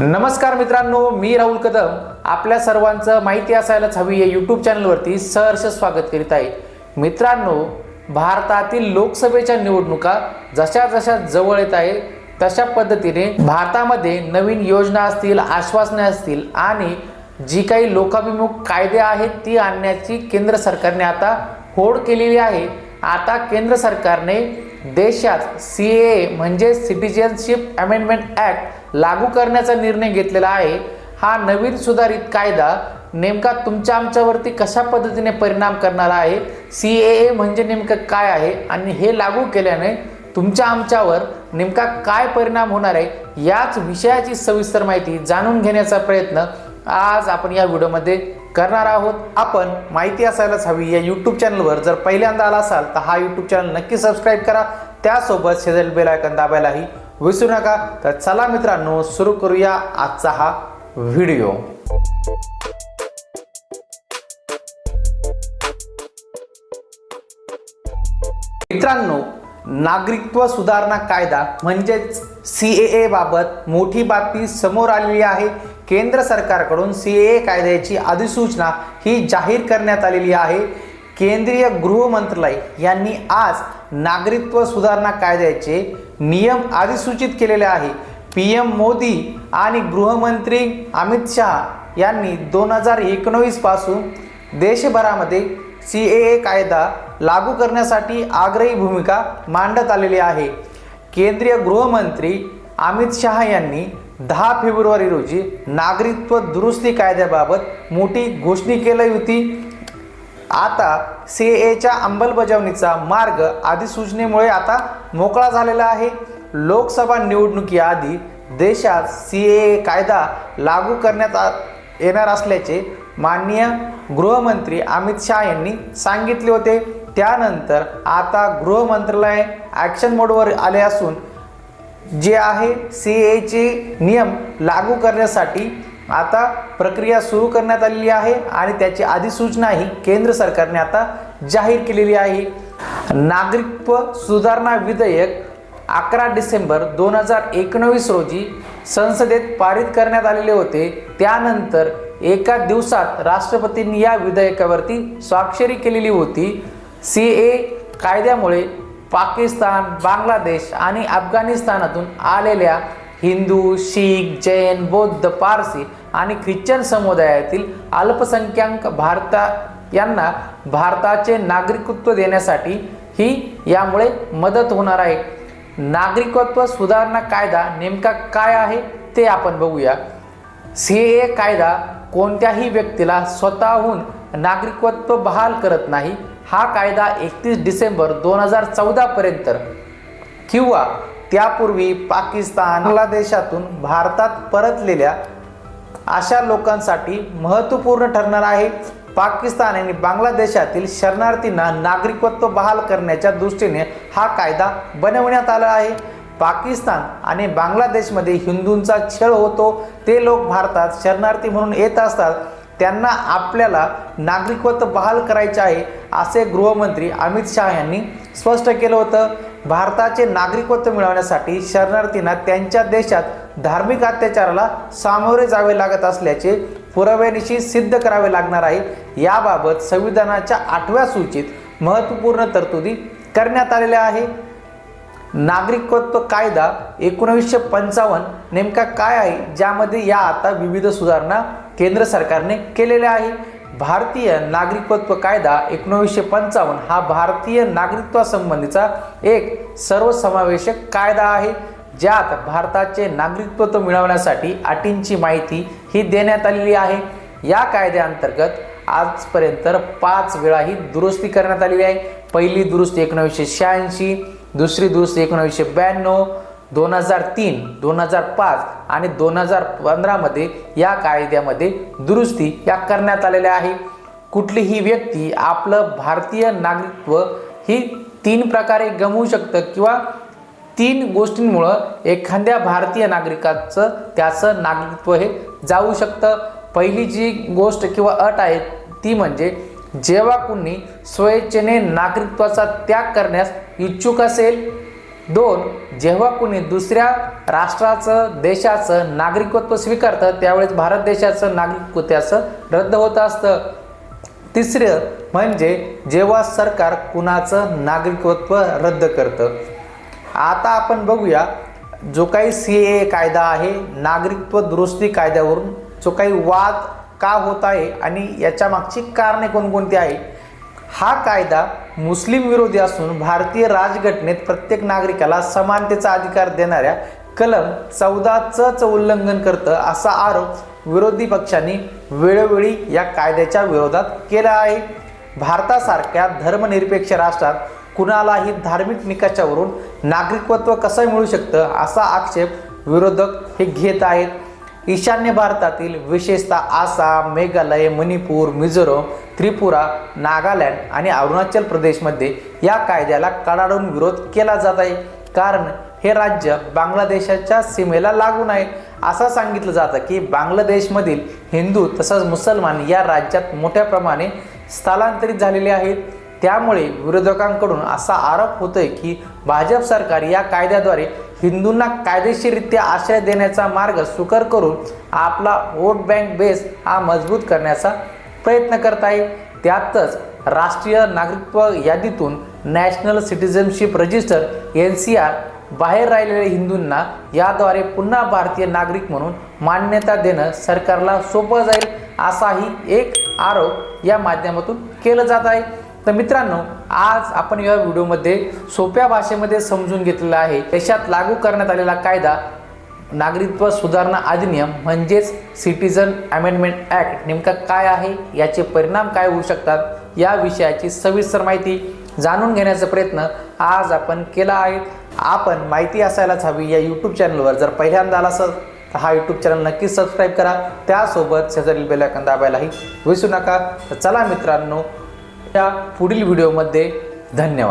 नमस्कार मित्रांनो मी राहुल कदम. आपल्या सर्वांचं माहिती असायलाच हवी या यूट्यूब चॅनलवरती सहर्ष स्वागत करीत आहे. मित्रांनो भारतातील लोकसभेच्या निवडणुका जशा जशा जवळ येत आहे तशा पद्धतीने भारतामध्ये नवीन योजना असतील आश्वासने असतील आणि जी काही लोकाभिमुख कायदे आहेत ती आणण्याची केंद्र सरकारने आता होड केलेली आहे. आता केंद्र सरकारने देशात सी ए म्हणजे सिटिझनशिप अमेंडमेंट ॲक्ट लागू करण्याचा निर्णय घेतलेला आहे. हा नवीन सुधारित कायदा नेमका तुमच्या आमच्यावरती कशा पद्धतीने परिणाम करणारा आहे? सी ए ए म्हणजे नेमकं काय आहे? आणि हे लागू केल्याने तुमच्या आमच्यावर नेमका काय परिणाम होणार आहे? याच विषयाची सविस्तर माहिती जाणून घेण्याचा प्रयत्न आज आपण या व्हिडिओमध्ये करणार आहोत. आपण माहिती असायलाच हवी या यूट्यूब चॅनलवर जर पहिल्यांदा आला असाल तर हा यूट्यूब चॅनल नक्की सबस्क्राईब करा. त्यासोबत शेजारी बेल आयकन दाबायलाही विसरू नका. तर चला मित्रांनो सुरू करूया आजचा हा व्हिडिओ मित्रांनो नागरिकत्व सुधारणा कायदा म्हणजेच सी ए ए बाबत मोठी बातमी समोर आलेली आहे. केंद्र सरकारकडून सी ए कायद्याची अधिसूचना ही जाहीर करण्यात आलेली आहे. केंद्रीय गृहमंत्रालय यांनी आज नागरिकत्व सुधारणा कायद्याचे नियम अधिसूचित केलेले आहे. पी एम मोदी आणि गृहमंत्री अमित शहा यांनी दोन हजार एकोणवीसपासून देशभरामध्ये सी ए ए कायदा लागू करण्यासाठी आग्रही भूमिका मांडत आलेली आहे. केंद्रीय गृहमंत्री अमित शहा यांनी दहा फेब्रुवारी रोजी नागरिकत्व दुरुस्ती कायद्याबाबत मोठी घोषणा केली होती. आता सी एच्या अंमलबजावणीचा मार्ग अधिसूचनेमुळे आता मोकळा झालेला आहे. लोकसभा निवडणुकीआधी देशात सी ए कायदा लागू करण्यात आ- येणार असल्याचे माननीय गृहमंत्री अमित शहा यांनी सांगितले होते. त्यानंतर आता गृहमंत्रालय ॲक्शन मोडवर आले असून जे आहे सी एचे नियम लागू करण्यासाठी आता प्रक्रिया सुरू करण्यात आलेली आहे आणि त्याची अधिसूचनाही केंद्र सरकारने आता जाहीर केलेली आहे. नागरिकत्व सुधारणा विधेयक अकरा डिसेंबर दोन हजार एकोणवीस रोजी संसदेत पारित करण्यात आलेले होते. त्यानंतर एका दिवसात राष्ट्रपतींनी या विधेयकावरती स्वाक्षरी केलेली होती. सी ए कायद्यामुळे पाकिस्तान बांगलादेश आणि अफगाणिस्तानातून आलेल्या हिंदू शीख जैन बौद्ध पारसी आणि ख्रिश्चन समुदायातील अल्पसंख्याक भारता यांना भारताचे नागरिकत्व देण्यासाठी ही यामुळे मदत होणार आहे. नागरिकत्व सुधारणा कायदा नेमका काय आहे ते आपण बघूया. सी ए कायदा कोणत्याही व्यक्तीला स्वतःहून नागरिकत्व बहाल करत नाही हा कायदा एकतीस डिसेंबर दोन हजार चौदापर्यंत किंवा त्यापूर्वी पाकिस्तान बांगलादेशातून भारतात परतलेल्या अशा लोकांसाठी महत्त्वपूर्ण ठरणार आहे. पाकिस्तान आणि बांगलादेशातील शरणार्थींना नागरिकत्व बहाल करण्याच्या दृष्टीने हा कायदा बनवण्यात आला आहे. पाकिस्तान आणि बांगलादेशमध्ये हिंदूंचा छळ होतो. ते लोक भारतात शरणार्थी म्हणून येत असतात. त्यांना आपल्याला नागरिकत्व बहाल करायचे आहे असे गृहमंत्री अमित शहा यांनी स्पष्ट केलं होतं. भारताचे नागरिकत्व मिळवण्यासाठी शरणार्थींना त्यांच्या देशात धार्मिक अत्याचाराला सामोरे जावे लागत असल्याचे पुराव्यानिशी सिद्ध करावे लागणार आहे. याबाबत संविधानाच्या आठव्या सूचीत महत्त्वपूर्ण तरतुदी करण्यात आलेल्या आहे. नागरिकत्व कायदा एकोणावीसशे पंचावन्न नेमका काय आहे? ज्यामध्ये या आता विविध सुधारणा केंद्र सरकारने केलेल्या आहे भारतीय नागरिकत्व कायदा एकोणावीसशे पंचावन्न हा भारतीय नागरिकत्वासंबंधीचा एक सर्वसमावेशक कायदा आहे. ज्यात भारताचे नागरिकत्व मिळवण्यासाठी अटींची माहिती ही देण्यात आलेली आहे. या कायद्याअंतर्गत आजपर्यंत पाच वेळा ही दुरुस्ती करण्यात आलेली आहे. पहिली दुरुस्ती एकोणावीसशे शहाऐंशी दुसरी दुरुस्ती एकोणावीसशे ब्याण्णव दोन हजार तीन दोन हजार पाच आणि दोन हजार पंधरामध्ये या कायद्यामध्ये दुरुस्ती या करण्यात आलेल्या आहे. कुठलीही व्यक्ती आपलं भारतीय नागरिकत्व ही तीन प्रकारे गमवू शकतं किंवा तीन गोष्टींमुळं एखाद्या भारतीय नागरिकाचं त्याचं नागरिकत्व हे जाऊ शकतं. पहिली जी गोष्ट किंवा अट आहे ती म्हणजे जेव्हा कुणी स्वेच्छेने नागरिकत्वाचा त्याग करण्यास इच्छुक असेल दोन जेव्हा कुणी दुसऱ्या राष्ट्राचं देशाचं नागरिकत्व स्वीकारतं त्यावेळेस भारत देशाचं नागरिकत्व त्याचं रद्द होत असतं. तिसरं म्हणजे जेव्हा सरकार कुणाचं नागरिकत्व रद्द करतं. आता आपण बघूया जो काही सी ए कायदा आहे नागरिकत्व दुरुस्ती कायद्यावरून जो काही वाद का होत आहे आणि याच्या मागची कारणे कोणकोणती आहे? हा कायदा मुस्लिम विरोधी असून भारतीय राजघटनेत प्रत्येक नागरिकाला समानतेचा अधिकार देणाऱ्या कलम चौदाचंच उल्लंघन करतं असा आरोप विरोधी पक्षांनी वेळोवेळी या कायद्याच्या विरोधात केला आहे. भारतासारख्या धर्मनिरपेक्ष राष्ट्रात कुणालाही धार्मिक निकषावरून नागरिकत्व कसं मिळू शकतं असा आक्षेप विरोधक हे घेत आहेत. ईशान्य भारतातील विशेषतः आसाम मेघालय मणिपूर मिझोरम त्रिपुरा नागालँड आणि अरुणाचल प्रदेशमध्ये या कायद्याला कडाडून विरोध केला जात आहे. कारण हे राज्य बांगलादेशाच्या सीमेला लागून आहे. असं सांगितलं जातं की बांगलादेशमधील हिंदू तसंच मुसलमान या राज्यात मोठ्या प्रमाणे स्थलांतरित झालेले आहेत. त्यामुळे विरोधकांकडून असा आरोप होतोय की भाजप सरकार या कायद्याद्वारे हिंदूंना कायदेशीररित्या आश्रय देण्याचा मार्ग सुकर करून आपला वोट बँक बेस हा मजबूत करण्याचा प्रयत्न करत आहे. त्यातच राष्ट्रीय नागरिकत्व यादीतून national citizenship register N C R बाहेर राहिलेल्या हिंदूंना याद्वारे पुन्हा भारतीय नागरिक म्हणून मान्यता देणं सरकारला सोपं जाईल असाही एक आरोप या माध्यमातून केलं जात आहे. तर मित्रांनो आज आपण या व्हिडिओमध्ये सोप्या भाषेमध्ये समजून घेतलेला आहे. देशात लागू करण्यात आलेला कायदा नागरिकत्व सुधारणा अधिनियम म्हणजेच सिटीजन अमेंडमेंट ॲक्ट नेमका काय आहे याचे परिणाम काय होऊ शकतात या विषयाची सविस्तर माहिती जाणून घेण्याचा प्रयत्न आज आपण केला आहे. आपण माहिती असायलाच हवी या यूट्यूब चॅनलवर जर पहिल्यांदा आला असेल तर हा यूट्यूब चॅनल नक्कीच सबस्क्राईब करा. त्यासोबत शेजारील बेलायकन दाबायलाही विसरू नका. तर चला मित्रांनो या पुढील व्हिडिओमध्ये धन्यवाद.